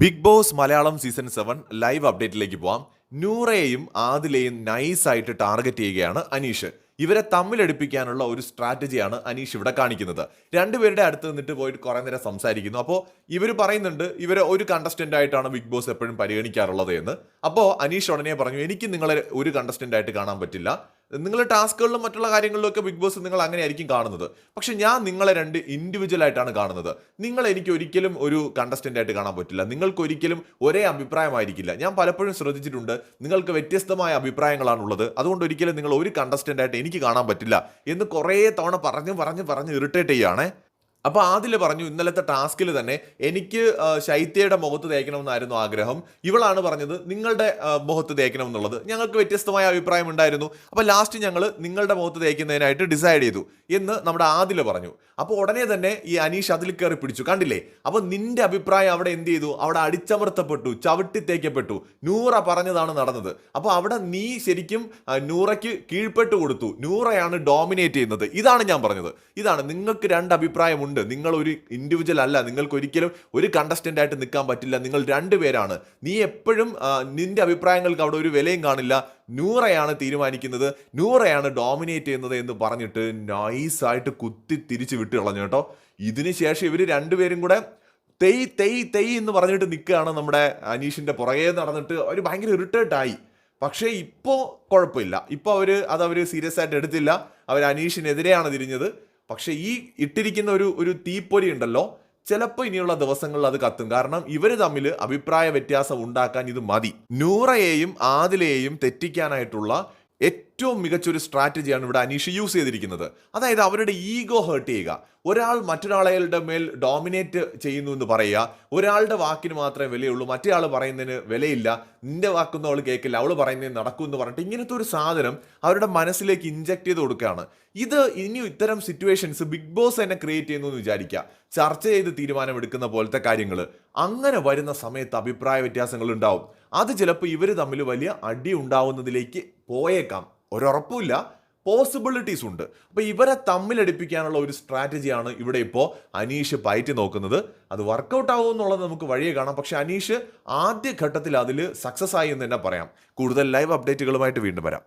Bigg Boss Malayalam season seven live അപ്ഡേറ്റിലേക്ക് പോവാം. നൂറയെയും ആദിലെയും നൈസായിട്ട് target ചെയ്യുകയാണ് അനീഷ്. ഇവരെ തമ്മിലടുപ്പിക്കാനുള്ള ഒരു സ്ട്രാറ്റജിയാണ് അനീഷ് ഇവിടെ കാണിക്കുന്നത്. രണ്ടുപേരുടെ അടുത്ത് നിന്നിട്ട് പോയിട്ട് കുറേ നേരം സംസാരിക്കുന്നു. അപ്പോൾ ഇവർ പറയുന്നുണ്ട് ഇവരെ ഒരു കണ്ടസ്റ്റന്റ് ആയിട്ടാണ് ബിഗ് ബോസ് എപ്പോഴും പരിഗണിക്കാറുള്ളത് എന്ന്. അപ്പോൾ അനീഷ് ഉടനെ പറഞ്ഞു എനിക്ക് നിങ്ങളെ ഒരു കണ്ടസ്റ്റന്റ് ആയിട്ട് കാണാൻ പറ്റില്ല. നിങ്ങൾ ടാസ്കുകളിലും മറ്റുള്ള കാര്യങ്ങളിലൊക്കെ ബിഗ് ബോസ് നിങ്ങൾ അങ്ങനെയായിരിക്കും കാണുന്നത്. പക്ഷെ ഞാൻ നിങ്ങളെ രണ്ട് ഇൻഡിവിജ്വൽ ആയിട്ടാണ് കാണുന്നത്. നിങ്ങൾ എനിക്ക് ഒരിക്കലും ഒരു കണ്ടസ്റ്റന്റ് ആയിട്ട് കാണാൻ പറ്റില്ല. നിങ്ങൾക്ക് ഒരിക്കലും ഒരേ അഭിപ്രായമായിരിക്കില്ല. ഞാൻ പലപ്പോഴും ശ്രദ്ധിച്ചിട്ടുണ്ട് നിങ്ങൾക്ക് വ്യത്യസ്തമായ അഭിപ്രായങ്ങളാണുള്ളത്. അതുകൊണ്ട് ഒരിക്കലും നിങ്ങൾ ഒരു കണ്ടസ്റ്റന്റ് ആയിട്ട് എനിക്ക് കാണാൻ പറ്റില്ല എന്ന് കുറേ തവണ പറഞ്ഞു പറഞ്ഞ് പറഞ്ഞ് ഇറിറ്റേറ്റ് ചെയ്യുകയാണേ. അപ്പൊ ആദിൽ പറഞ്ഞു ഇന്നലത്തെ ടാസ്കിൽ തന്നെ എനിക്ക് ശൈത്യയുടെ മുഖത്ത് തേക്കണമെന്നായിരുന്നു ആഗ്രഹം. ഇവളാണ് പറഞ്ഞത് നിങ്ങളുടെ മുഖത്ത് തേക്കണം എന്നുള്ളത് ഞങ്ങൾക്ക് വ്യത്യസ്തമായ അഭിപ്രായം ഉണ്ടായിരുന്നു. അപ്പോൾ ലാസ്റ്റ് ഞങ്ങൾ നിങ്ങളുടെ മുഖത്ത് തേക്കുന്നതിനായിട്ട് ഡിസൈഡ് ചെയ്തു എന്ന് നമ്മുടെ ആദിൽ പറഞ്ഞു. അപ്പോൾ ഉടനെ തന്നെ ഈ അനീഷ് അതിൽ കയറി പിടിച്ചു. കണ്ടില്ലേ? അപ്പോൾ നിന്റെ അഭിപ്രായം അവിടെ എന്ത് ചെയ്തു? അവിടെ അടിച്ചമർത്തപ്പെട്ടു ചവിട്ടി തേക്കപ്പെട്ടു. നൂറ പറഞ്ഞതാണ് നടന്നത്. അപ്പോൾ അവിടെ നീ ശരിക്കും നൂറയ്ക്ക് കീഴ്പ്പെട്ട് കൊടുത്തു. നൂറയാണ് ഡോമിനേറ്റ് ചെയ്യുന്നത്. ഇതാണ് ഞാൻ പറഞ്ഞത്. ഇതാണ് നിങ്ങൾക്ക് രണ്ട് അഭിപ്രായമുണ്ട് നിങ്ങൾ ഒരു ഇൻഡിവിജ്വൽ അല്ല. നിങ്ങൾക്ക് ഒരിക്കലും ഒരു കണ്ടസ്റ്റന്റ് ആയിട്ട് നിൽക്കാൻ പറ്റില്ല. നിങ്ങൾ രണ്ടുപേരാണ് നീ എപ്പോഴും നിന്റെ അഭിപ്രായങ്ങൾക്ക് അവിടെ ഒരു വിലയും കാണില്ല. നൂറയാണ് തീരുമാനിക്കുന്നത്. നൂറയാണ് ഡോമിനേറ്റ് ചെയ്യുന്നത് എന്ന് പറഞ്ഞിട്ട് നൈസായിട്ട് കുത്തി തിരിച്ച് വിട്ട് കളഞ്ഞു കേട്ടോ. ഇതിന് ശേഷം ഇവർ രണ്ടുപേരും കൂടെ തെയ് തെയ് തെയ് എന്ന് പറഞ്ഞിട്ട് നിൽക്കുകയാണ് നമ്മുടെ അനീഷിന്റെ പുറകെ നടന്നിട്ട്. അവർ ഭയങ്കര ആയി. പക്ഷേ ഇപ്പോൾ കുഴപ്പമില്ല. ഇപ്പോൾ അവർ അത് സീരിയസ് ആയിട്ട് എടുത്തില്ല. അവർ അനീഷിനെതിരെയാണ് തിരിഞ്ഞത്. പക്ഷേ ഈ ഇട്ടിരിക്കുന്ന ഒരു ഒരു തീപ്പൊരി ഉണ്ടല്ലോ ചിലപ്പോൾ ഇനിയുള്ള ദിവസങ്ങളിൽ അത് കത്തും. കാരണം ഇവർ തമ്മിൽ അഭിപ്രായ വ്യത്യാസം ഉണ്ടാക്കാൻ ഇത് മതി. നൂറയെയും ആദിലയെയും തെറ്റിക്കാനായിട്ടുള്ള ഏറ്റവും മികച്ചൊരു സ്ട്രാറ്റജിയാണ് ഇവിടെ അനീഷ് യൂസ് ചെയ്തിരിക്കുന്നത്. അതായത് അവരുടെ ഈഗോ ഹേർട്ട് ചെയ്യുക. ഒരാൾ മറ്റൊരാളുടെ മേൽ ഡോമിനേറ്റ് ചെയ്യുന്നു എന്ന് പറയുക. ഒരാളുടെ വാക്കിന് മാത്രമേ വിലയുള്ളൂ. മറ്റേ ആൾ പറയുന്നതിന് വിലയില്ല. നിന്റെ വാക്കൊന്നും അവൾ കേൾക്കില്ല. അവൾ പറയുന്നതിന് നടക്കും എന്ന് പറഞ്ഞിട്ട് ഇങ്ങനത്തെ ഒരു സാധനം അവരുടെ മനസ്സിലേക്ക് ഇഞ്ചക്ട് ചെയ്ത് കൊടുക്കുകയാണ്. ഇത് ഇനി ഇത്തരം സിറ്റുവേഷൻസ് ബിഗ് ബോസ് തന്നെ ക്രിയേറ്റ് ചെയ്യുന്നു എന്ന് വിചാരിക്കുക. ചർച്ച ചെയ്ത് തീരുമാനമെടുക്കുന്ന പോലത്തെ കാര്യങ്ങൾ അങ്ങനെ വരുന്ന സമയത്ത് അഭിപ്രായ വ്യത്യാസങ്ങൾ ഉണ്ടാവും. അത് ചിലപ്പോൾ ഇവർ തമ്മിൽ വലിയ അടി ഉണ്ടാവുന്നതിലേക്ക് പോയേക്കാം. ഒരുറപ്പുമില്ല. പോസിബിലിറ്റീസ് ഉണ്ട്. അപ്പോൾ ഇവരെ തമ്മിലടിപ്പിക്കാനുള്ള ഒരു സ്ട്രാറ്റജിയാണ് ഇവിടെ ഇപ്പോൾ അനീഷ് പയറ്റി നോക്കുന്നത്. അത് വർക്കൗട്ട് ആവും എന്നുള്ളത് നമുക്ക് വഴിയെ കാണാം. പക്ഷേ അനീഷ് ആദ്യ ഘട്ടത്തിൽ അതിൽ സക്സസ് ആയി എന്ന് തന്നെ പറയാം. കൂടുതൽ ലൈവ് അപ്ഡേറ്റുകളുമായിട്ട് വീണ്ടും വരാം.